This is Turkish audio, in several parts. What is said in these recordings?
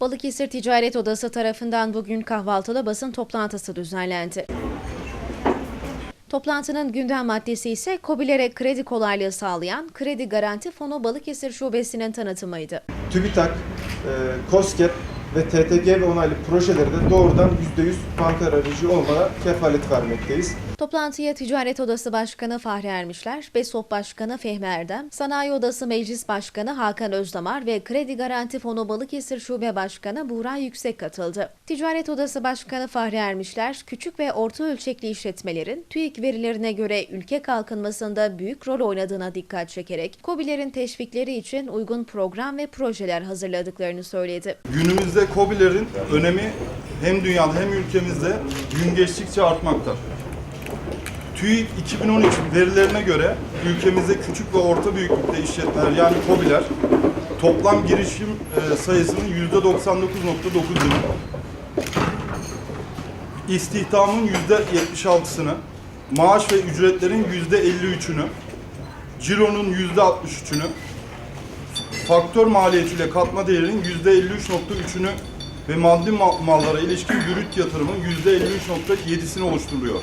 Balıkesir Ticaret Odası tarafından bugün kahvaltıda basın toplantısı düzenlendi. Toplantının gündem maddesi ise KOBİ'lere kredi kolaylığı sağlayan Kredi Garanti Fonu Balıkesir Şubesi'nin tanıtımıydı. TÜBİTAK, e, ve TTG ve onaylı projelerde doğrudan %100 banka aracı olmana kefalet vermekteyiz. Toplantıya Ticaret Odası Başkanı Fahri Ermişler, BESOP Başkanı Fehmi Erdem, Sanayi Odası Meclis Başkanı Hakan Özdamar ve Kredi Garanti Fonu Balıkesir Şube Başkanı Buğra Yüksek katıldı. Ticaret Odası Başkanı Fahri Ermişler, küçük ve orta ölçekli işletmelerin TÜİK verilerine göre ülke kalkınmasında büyük rol oynadığına dikkat çekerek, KOBİ'lerin teşvikleri için uygun program ve projeler hazırladıklarını söyledi. Günümüzde KOBİ'lerin önemi hem dünyada hem ülkemizde gün geçtikçe artmakta. TÜİK 2013 verilerine göre ülkemizde küçük ve orta büyüklükte işletmeler yani KOBİ'ler toplam girişim e, sayısının %99.9'unu, istihdamın %76'sını, maaş ve ücretlerin %53'ünü, cironun %63'ünü, faktör maliyetiyle katma değerinin %53.3'ünü ve maddi ma- mallara ilişkin brüt yatırımın %53.7'sini oluşturuyor.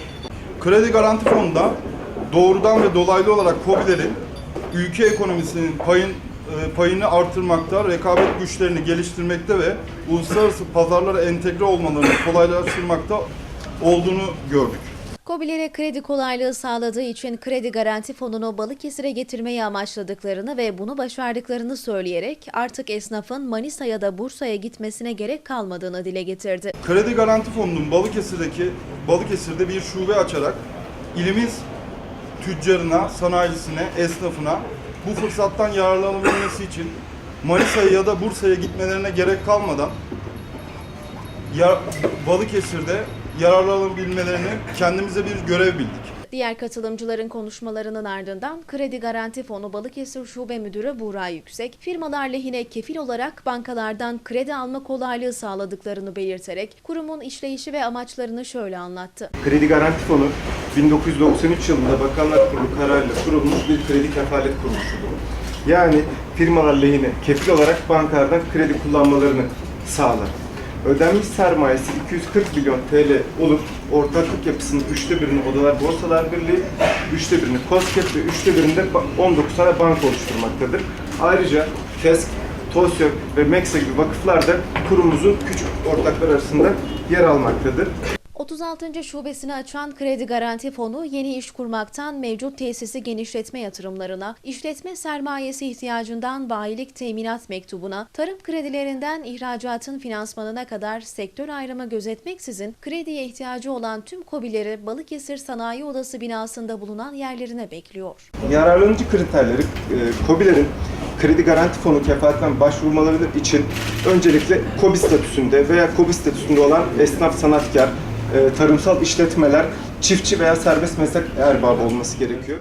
Kredi Garanti Fonu'nda doğrudan ve dolaylı olarak KOBİ'lerin ülke ekonomisinin payın, e, payını artırmakta, rekabet güçlerini geliştirmekte ve uluslararası pazarlara entegre olmalarını kolaylaştırmakta olduğunu gördük. KOBİ'lere kredi kolaylığı sağladığı için Kredi Garanti Fonu'nu Balıkesir'e getirmeyi amaçladıklarını ve bunu başardıklarını söyleyerek artık esnafın Manisa ya da Bursa'ya gitmesine gerek kalmadığını dile getirdi. Kredi Garanti Fonu'nun Balıkesir'deki Balıkesir'de bir şube açarak ilimiz tüccarına, sanayicisine, esnafına bu fırsattan yararlanabilmesi için Manisa'ya ya da Bursa'ya gitmelerine gerek kalmadan ya, Balıkesir'de yararlanabilmelerini kendimize bir görev bildik. Diğer katılımcıların konuşmalarının ardından Kredi Garanti Fonu Balıkesir Şube Müdürü Buğra Yüksek, firmalar lehine kefil olarak bankalardan kredi alma kolaylığı sağladıklarını belirterek kurumun işleyişi ve amaçlarını şöyle anlattı. Kredi Garanti Fonu 1993 yılında Bakanlar Kurulu kararıyla kurulmuş bir kredi kefalet kuruluşudur. Yani firmalar lehine kefil olarak bankalardan kredi kullanmalarını sağlar. Ödenmiş sermayesi 240 milyon TL olup ortaklık yapısının üçte birini Odalar Borsalar Birliği, üçte birini KOSGEB ve üçte birinde ba- 19 tane banka oluşturmaktadır. Ayrıca KESK, TOSYOK ve MEKSA gibi vakıflar da kurumumuzun küçük ortaklar arasında yer almaktadır. 36. şubesini açan Kredi Garanti Fonu yeni iş kurmaktan mevcut tesisi genişletme yatırımlarına, işletme sermayesi ihtiyacından bayilik teminat mektubuna, tarım kredilerinden ihracatın finansmanına kadar sektör ayrımı gözetmeksizin krediye ihtiyacı olan tüm KOBİ'leri Balıkesir Sanayi Odası binasında bulunan yerlerine bekliyor. Yararlanıcı kriterleri e, KOBİ'lerin kredi garanti fonu kefaletine başvurmaları için öncelikle KOBİ statüsünde veya KOBİ statüsünde olan esnaf sanatkar, tarımsal işletmeler, çiftçi veya serbest meslek erbabı olması gerekiyor.